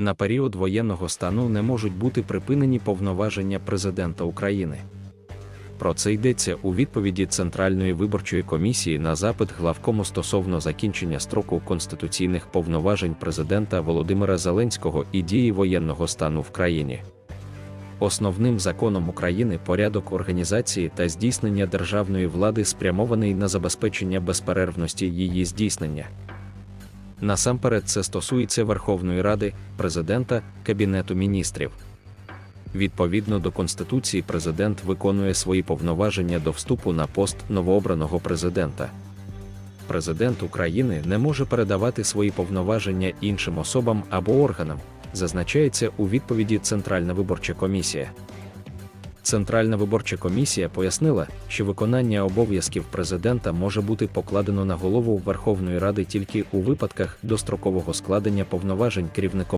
На період воєнного стану не можуть бути припинені повноваження президента України. Про це йдеться у відповіді Центральної виборчої комісії на запит главкому стосовно закінчення строку конституційних повноважень президента Володимира Зеленського і дії воєнного стану в країні. Основним законом України порядок організації та здійснення державної влади спрямований на забезпечення безперервності її здійснення. Насамперед це стосується Верховної Ради, президента, Кабінету міністрів. Відповідно до Конституції, президент виконує свої повноваження до вступу на пост новообраного президента. Президент України не може передавати свої повноваження іншим особам або органам, зазначається у відповіді Центральна виборча комісія. Центральна виборча комісія пояснила, що виконання обов'язків президента може бути покладено на голову Верховної Ради тільки у випадках дострокового складення повноважень керівником.